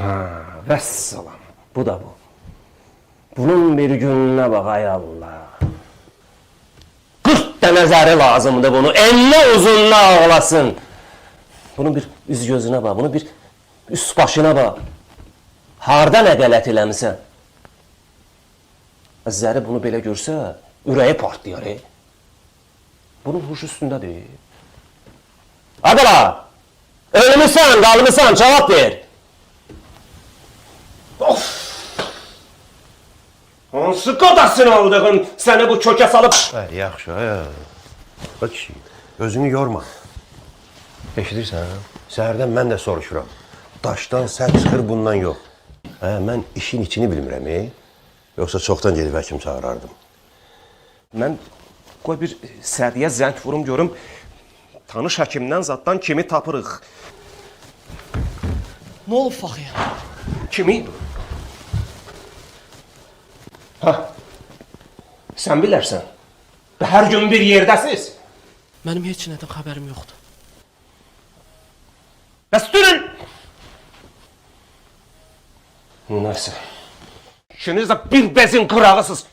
Ha, vəssalam. Bu da bu. Bunun bir gününe bak ay Allah. 40 tane zəri lazımdı bunu. Enli uzunla ağlasın. Bunun bir üz gözüne bak. Bunun bir üst başına bak. Harda nə qələt eləmisən? Zəri bunu belə görsə, ürəyi partlayar. E? Bunun huşu üstündədir. Adala! Ölmüsən, qalmısan, cavab ver. Hansı qadasını aldığın səni bu kökə salıb... Hə, yaxşı, hə. Bax kişi, özünü yorma. Eşidirsən? Səhərdən mən də soruşuram. Daşdan sən çıxır, bundan yox. Hə, mən işin içini bilmirəm, e? Yoxsa çoxdan gedib həkim çağırardım. Mən qoy bir sərdiyə zəng vurum görüm. Tanış həkimdən zaddan kimi tapırıq. Ne olub Fəxriyə? Kimi? Ha. Sən bilərsən. Hər gün bir yerdəsiz. Mənim heç nədən xəbərim yoxdur. Bəs durun! Nəysə. İkiniz də bir bezin qırağısız.